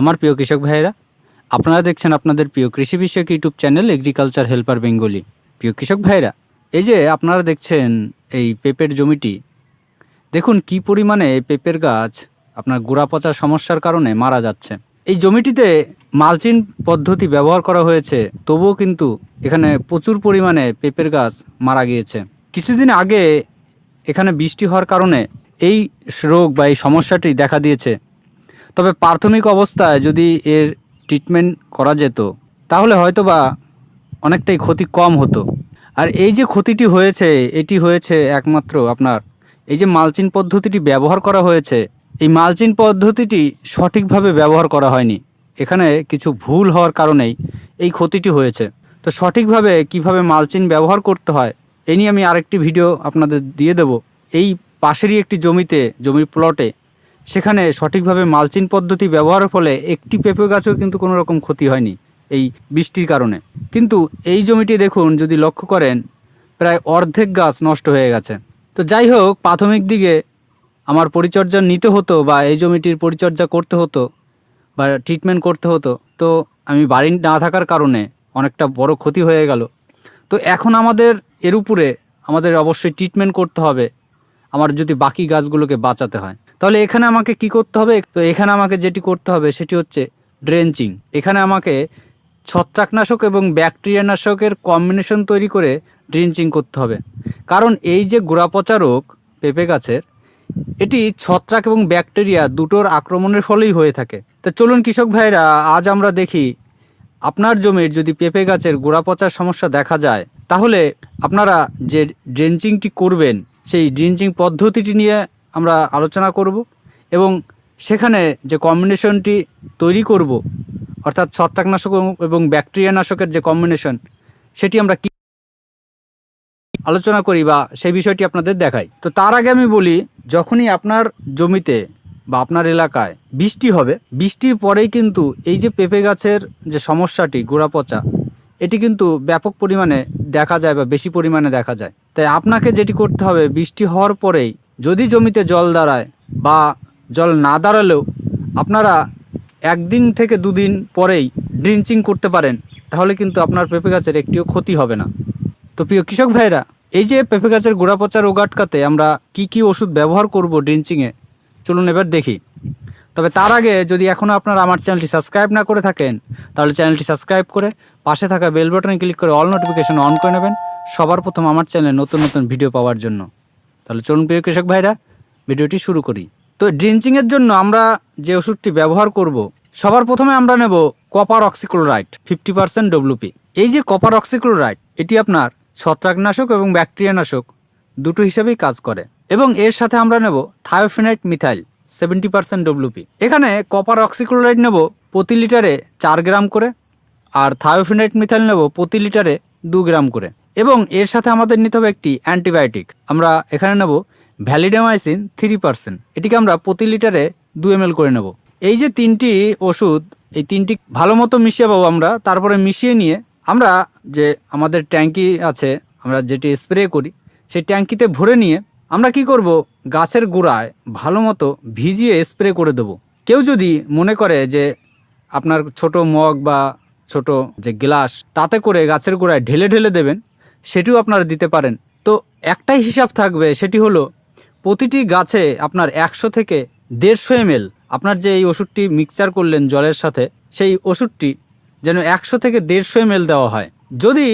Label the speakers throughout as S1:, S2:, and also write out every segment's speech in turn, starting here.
S1: আমার প্রিয় কৃষক ভাইয়েরা, আপনারা দেখছেন আপনাদের প্রিয় কৃষি বিষয়ক YouTube channel agriculture helper Bengali. প্রিয় কৃষক ভাইয়েরা, এই যে আপনারা দেখছেন এই পেঁপের জমিটি, দেখুন কি পরিমাণে পেঁপের গাছ আপনার গোড়া পচার সমস্যার কারণে মারা যাচ্ছে। এই জমিটিতে মালচিন পদ্ধতি ব্যবহার করা হয়েছে, তবুও কিন্তু এখানে প্রচুর পরিমাণে পেঁপের গাছ মারা গিয়েছে। কিছুদিন আগে এখানে বৃষ্টি হওয়ার কারণে এই রোগ বা এই সমস্যাটি দেখা দিয়েছে। তবে প্রাথমিক অবস্থায় যদি এর ট্রিটমেন্ট করা যেত, তাহলে হয়তো বা অনেকটাই ক্ষতি কম হতো। আর এই যে ক্ষতিটি হয়েছে, এটি হয়েছে একমাত্র আপনার এই যে মালচিন পদ্ধতিটি ব্যবহার করা হয়েছে, এই মালচিন পদ্ধতিটি সঠিকভাবে ব্যবহার করা হয়নি। এখানে কিছু ভুল হওয়ার কারণেই এই ক্ষতিটি হয়েছে। তো সঠিকভাবে কীভাবে মালচিন ব্যবহার করতে হয়, এ নিয়ে আমি আরেকটি ভিডিও আপনাদের দিয়ে দেব। এই পাশেরই একটি জমিতে, জমির প্লটে সেখানে সঠিকভাবে মালচিন পদ্ধতি ব্যবহারের ফলে একটি পেঁপে গাছেও কিন্তু কোনো রকম ক্ষতি হয়নি এই বৃষ্টির কারণে। কিন্তু এই জমিটি দেখুন, যদি লক্ষ্য করেন, প্রায় অর্ধেক গাছ নষ্ট হয়ে গেছে। তো যাই হোক, প্রাথমিক দিকে আমার পরিচর্যা নিতে হতো বা এই জমিটির পরিচর্যা করতে হতো বা ট্রিটমেন্ট করতে হতো, তো আমি বাড়ি না থাকার কারণে অনেকটা বড় ক্ষতি হয়ে গেল। তো এখন আমাদের এর উপরে আমাদের অবশ্যই ট্রিটমেন্ট করতে হবে। আমার যদি বাকি গাছগুলোকে বাঁচাতে হয়। তাহলে এখানে আমাকে কি করতে হবে? তো এখানে আমাকে যেটি করতে হবে সেটি হচ্ছে ড্রেঞ্চিং এখানে আমাকে ছত্রাকনাশক এবং ব্যাকটেরিয়ানাশকের কম্বিনেশন তৈরি করে ড্রেঞ্চিং করতে হবে। কারণ এই যে গোড়াপচা রোগ পেঁপে গাছের, এটি ছত্রাক এবং ব্যাকটেরিয়া দুটোর আক্রমণের ফলেই হয়ে থাকে। তো চলুন কৃষক ভাইরা, আজ আমরা দেখি আপনার জমির যদি পেঁপে গাছের গোড়া পচার সমস্যা দেখা যায়, তাহলে আপনারা যে ড্রেঞ্চিংটি করবেন, সেই ড্রেঞ্চিং পদ্ধতিটি নিয়ে আমরা আলোচনা করব এবং সেখানে যে কম্বিনেশনটি তৈরি করব, অর্থাৎ ছত্রাকনাশক এবং- ব্যাকটেরিয়া নাশকের যে কম্বিনেশন সেটি আমরা কি আলোচনা করি বা সেই বিষয়টি আপনাদের দেখাই। তো তার আগে আমি বলি, যখনই আপনার জমিতে বা আপনার এলাকায় বৃষ্টি হবে, বৃষ্টির পরেই কিন্তু এই যে পেঁপে গাছের যে সমস্যাটি, গোড়া পচা, এটি কিন্তু ব্যাপক পরিমাণে দেখা যায় বা বেশি পরিমাণে দেখা যায়। তাই আপনাকে যেটি করতে হবে, বৃষ্টি হওয়ার পরেই যদি জমিতে জল দাঁড়ায় বা জল না দাঁড়ালেও আপনারা একদিন থেকে দুদিন পরেই ড্রিঞ্চিং করতে পারেন, তাহলে কিন্তু আপনার পেঁপে গাছের একটিও ক্ষতি হবে না। তো প্রিয় কৃষক ভাইরা, এই যে পেঁপে গাছের গোড়া পচা রোগ আটকাতে আমরা কি কি ওষুধ ব্যবহার করব ড্রিঞ্চিংয়ে, চলুন এবার দেখি। তবে তার আগে যদি এখনও আপনারা আমার চ্যানেলটি সাবস্ক্রাইব না করে থাকেন, তাহলে চ্যানেলটি সাবস্ক্রাইব করে পাশে থাকা বেল বাটনে ক্লিক করে অল নোটিফিকেশন অন করে নেবেন, সবার প্রথম আমার চ্যানেলে নতুন নতুন ভিডিও পাওয়ার জন্য। তাহলে চলুন প্রিয় কৃষক ভাইরা, ভিডিওটি শুরু করি। তো ড্রিঞ্চিংয়ের জন্য আমরা যে ওষুধটি ব্যবহার করব, সবার প্রথমে আমরা নেব copper oxychloride, fifty percent WP এই যে কপার অক্সিক্লোরাইড, এটি আপনার ছত্রাকনাশক এবং ব্যাকটেরিয়ানাশক দুটো হিসেবেই কাজ করে। এবং এর সাথে আমরা নেব thiophanate methyl, seventy percent WP এখানে কপার অক্সিক্লোরাইড নেব প্রতি লিটারে চার গ্রাম করে, আর থায়োফিনাইট মিথাইল নেব প্রতি লিটারে দু গ্রাম করে। এবং এর সাথে আমাদের নিতে হবে একটি অ্যান্টিবায়োটিক। আমরা এখানে নেব ভ্যালিডামাইসিন থ্রি পার্সেন্ট। এটিকে আমরা প্রতি লিটারে দু এম করে নেব। এই যে তিনটি ওষুধ, এই তিনটি ভালো মতো মিশিয়ে পাবো আমরা, তারপরে মিশিয়ে নিয়ে আমরা যে আমাদের ট্যাঙ্কি আছে, আমরা যেটি স্প্রে করি, সেই ট্যাঙ্কিতে ভরে নিয়ে আমরা কি করব? গাছের গোড়ায় ভালো মতো ভিজিয়ে স্প্রে করে দেবো। কেউ যদি মনে করে যে আপনার ছোট মগ বা ছোট যে গ্লাস, তাতে করে গাছের গোড়ায় ঢেলে ঢেলে দেবেন সেটিও আপনারা দিতে পারেন। তো একটাই হিসাব থাকবে, সেটি হলো প্রতিটি গাছে আপনার একশো থেকে দেড়শো এমএল, আপনার যে এই ওষুধটি মিক্সচার করলেন জলের সাথে, সেই ওষুধটি যেন একশো থেকে দেড়শো এমএল দেওয়া হয়। যদি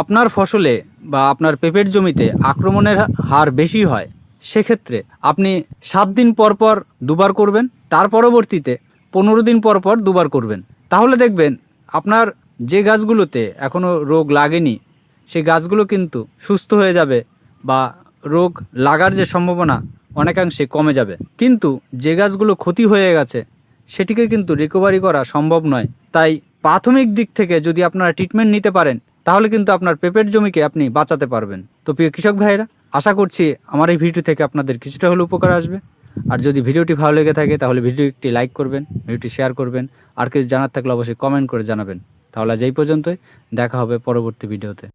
S1: আপনার ফসলে বা আপনার পেঁপের জমিতে আক্রমণের হার বেশি হয়, সেক্ষেত্রে আপনি সাত দিন পর পর দুবার করবেন, তার পরবর্তীতে পনেরো দিন পর পর দুবার করবেন। তাহলে দেখবেন আপনার যে গাছগুলোতে এখনও রোগ লাগেনি সেই গাছগুলো কিন্তু সুস্থ হয়ে যাবে বা রোগ লাগার যে সম্ভাবনা অনেকাংশে কমে যাবে। কিন্তু যে গাছগুলো ক্ষতি হয়ে গেছে, সেটিকে কিন্তু রিকভারি করা সম্ভব নয়। তাই প্রাথমিক দিক থেকে যদি আপনারা ট্রিটমেন্ট নিতে পারেন, তাহলে কিন্তু আপনার পেঁপের জমিকে আপনি বাঁচাতে পারবেন। তো প্রিয় কৃষক ভাইরা আশা করছি আমার এই ভিডিও থেকে আপনাদের কিছুটা হলে উপকার আসবে। আর যদি ভিডিওটি ভালো লেগে থাকে, তাহলে ভিডিওটি লাইক করবেন ভিডিওটি শেয়ার করবেন। আর কিছু জানার থাকলে অবশ্যই কমেন্ট করে জানাবেন। তাহলে আজ এই পর্যন্তই, দেখা হবে পরবর্তী ভিডিওতে